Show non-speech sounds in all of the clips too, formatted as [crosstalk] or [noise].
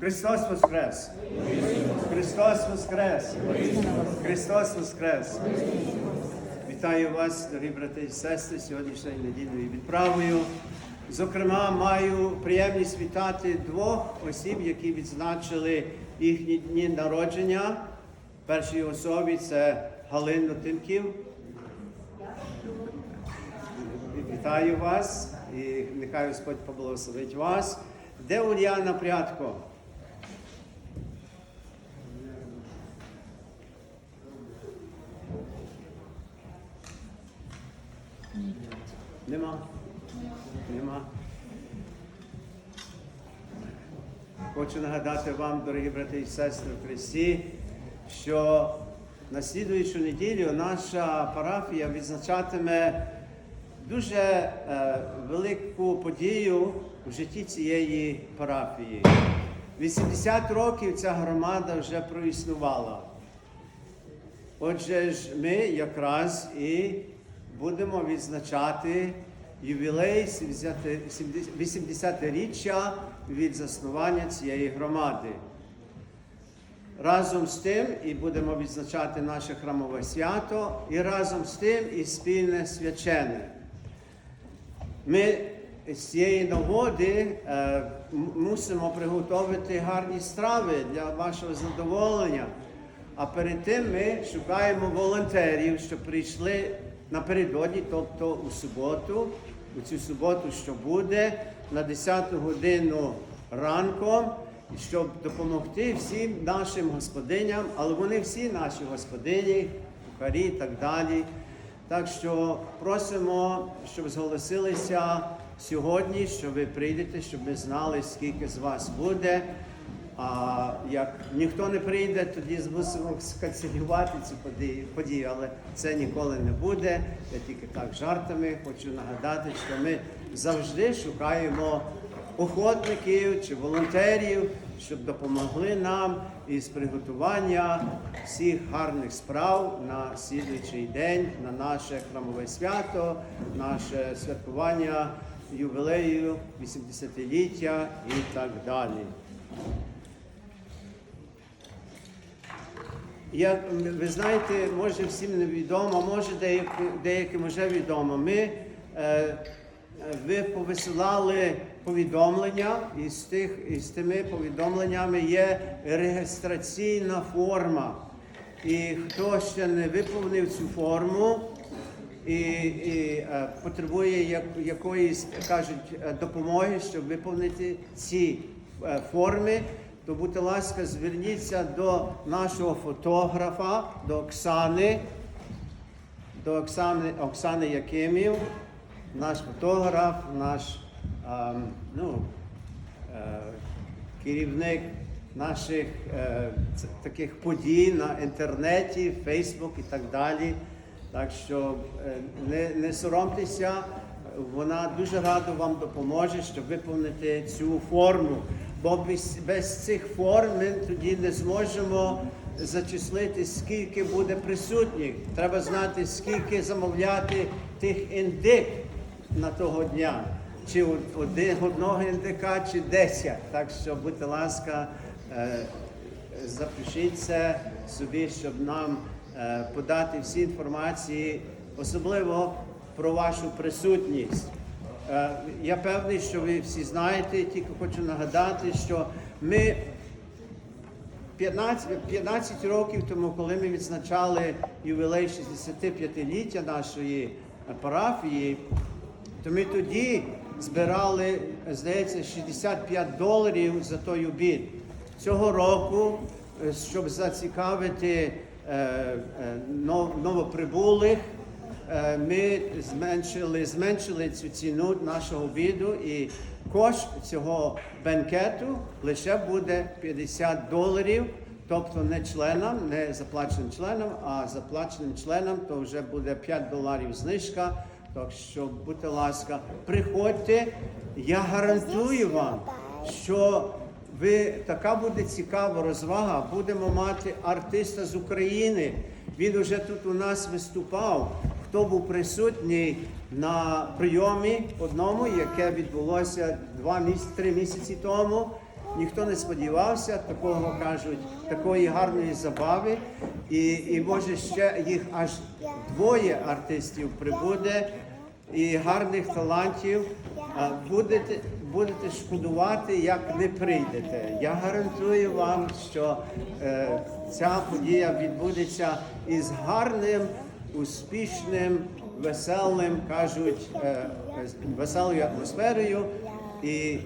Христос Воскрес! Христос Воскрес! Христос Воскрес! Вітаю вас, дорогі брати і сестри, сьогоднішньою недільною відправою. Зокрема, маю приємність вітати двох осіб, які відзначили їхні дні народження. Першій особі це Галину Тимків. Вітаю вас і нехай Господь поблагословить вас. Де Ульяна Прядко? Нема? Нема. Хочу нагадати вам, дорогі брати і сестри в Христі, що на слідуючу неділю наша парафія відзначатиме дуже е, велику подію в житті цієї парафії. 80 років ця громада вже проіснувала. Отже ж, ми якраз і будемо відзначати ювілей 80-річчя від заснування цієї громади. Разом з тим і будемо відзначати наше храмове свято, і разом з тим і спільне свячене. Ми з цієї нагоди е, мусимо приготувати гарні страви для вашого задоволення. А перед тим ми шукаємо волонтерів, що прийшли напередодні, тобто у суботу, у цю суботу, що буде, на 10 годину ранком, щоб допомогти всім нашим господиням, але вони всі наші господині, кухарі і так далі. Так що просимо, щоб зголосилися сьогодні, що ви прийдете, щоб ми знали, скільки з вас буде. А як ніхто не прийде, тоді змусимо сканцелювати цю подію, подію, але це ніколи не буде. Я тільки так жартами хочу нагадати, що ми завжди шукаємо охотників чи волонтерів, щоб допомогли нам із приготування всіх гарних справ на слідуючий день, на наше храмове свято, наше святкування ювілею, 80-ліття і так далі. Як ви знаєте, може всім не відомо, може деяким, деяким вже відомо. Ми е, е, ви повисилали повідомлення, і з тих і з тими повідомленнями є реєстраційна форма. І хто ще не виповнив цю форму і, і е, потребує як, якоїсь кажуть е, допомоги, щоб виповнити ці е, форми, то будьте ласка, зверніться до нашого фотографа, до Оксани, до Оксани, Оксани Якимів, наш фотограф, наш ем, ну, е, керівник наших е, таких подій на інтернеті, Фейсбук і так далі. Так що е, не, не соромтеся, вона дуже радо вам допоможе, щоб виповнити цю форму. Бо без, цих форм ми тоді не зможемо зачислити, скільки буде присутніх. Треба знати, скільки замовляти тих індик на того дня. Чи один, одного індика, чи десять. Так що, будьте ласка, е, запишіться собі, щоб нам е, подати всі інформації, особливо про вашу присутність. Е, Я певний, що ви всі знаєте, тільки хочу нагадати, що ми 15, 15 років тому, коли ми відзначали ювілей 65-ліття нашої парафії, то ми тоді збирали, здається, 65 доларів за той обід. Цього року, е, щоб зацікавити е, нов- новоприбулих, ми зменшили, зменшили цю ціну нашого обіду і кошт цього бенкету лише буде 50 доларів. Тобто не членам, не заплаченим членам, а заплаченим членам, то вже буде 5 доларів знижка. Так що, будьте ласка, приходьте. Я гарантую вам, що ви така буде цікава розвага. Будемо мати артиста з України. Він уже тут у нас виступав. Хто був присутній на прийомі одному, яке відбулося два місяці, три місяці тому. ніхто не сподівався такого кажуть, такої гарної забави. І, і може ще їх аж двоє артистів прибуде і гарних талантів. Будете, будете шкодувати, як не прийдете. Я гарантую вам, що е, ця подія відбудеться із гарним, успішним, веселим, кажуть, е, е, веселою атмосферою. І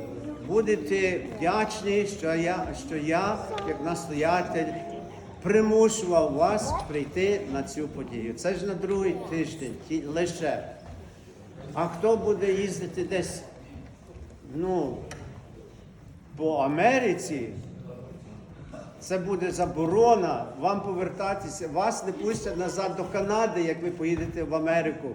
будете вдячні, що я, що я, як настоятель, примушував вас прийти на цю подію. Це ж на другий тиждень лише. А хто буде їздити десь, ну, по Америці, це буде заборона вам повертатися. Вас не пустять назад до Канади, як ви поїдете в Америку.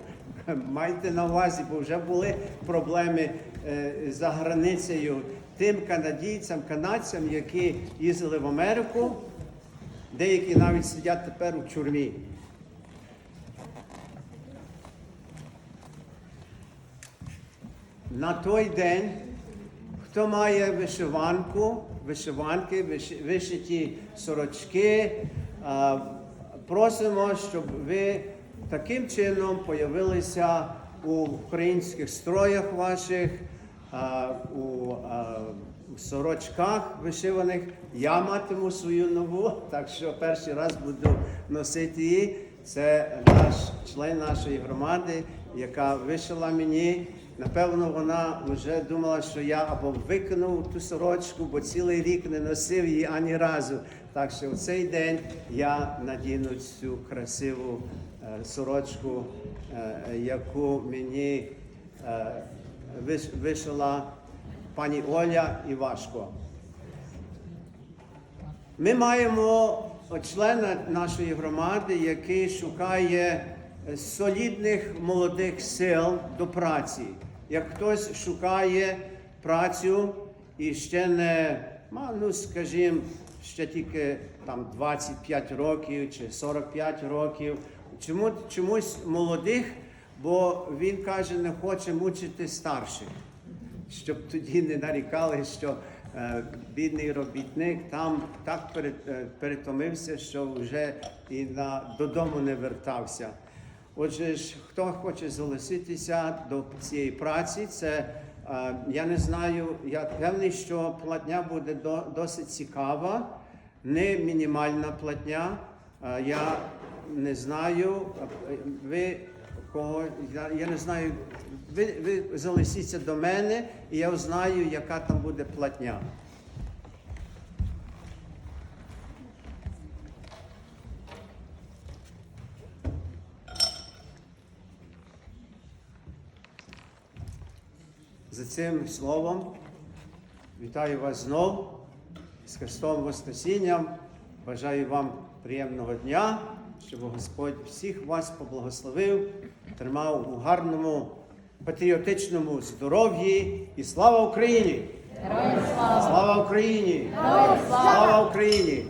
[laughs] Майте на увазі, бо вже були проблеми е, за границею тим канадійцям, канадцям, які їздили в Америку. Деякі навіть сидять тепер у тюрмі. На той день, хто має вишиванку, вишиванки, виши- вишиті сорочки, просимо, щоб ви таким чином появилися у українських строях ваших, у, у сорочках вишиваних. Я матиму свою нову, так що перший раз буду носити її. Це наш член нашої громади, яка вишила мені. Напевно, вона вже думала, що я або викинув ту сорочку, бо цілий рік не носив її ані разу. Так що в цей день я надіну цю красиву е, сорочку, е, яку мені е, виш- вишила пані Оля Івашко. Ми маємо члена нашої громади, який шукає солідних молодих сил до праці. Як хтось шукає працю і ще не, ну скажімо, ще тільки там 25 років чи 45 років, чому, чомусь молодих, бо він каже, не хоче мучити старших щоб тоді не нарікали, що е, бідний робітник там так е, перетомився, що вже і на, додому не вертався. Отже, ж, хто хоче залишитися до цієї праці, це е, я не знаю, я певний, що платня буде до, досить цікава, не мінімальна платня. Е, я не знаю, е, ви кого я, я не знаю. Ви, ви залишіться до мене, і я знаю, яка там буде платня. За цим словом вітаю вас знов з Христовим Воскресінням. Бажаю вам приємного дня, щоб Господь всіх вас поблагословив, тримав у гарному патріотичному здоров'ї і слава Україні! Слава Україні! Слава Україні!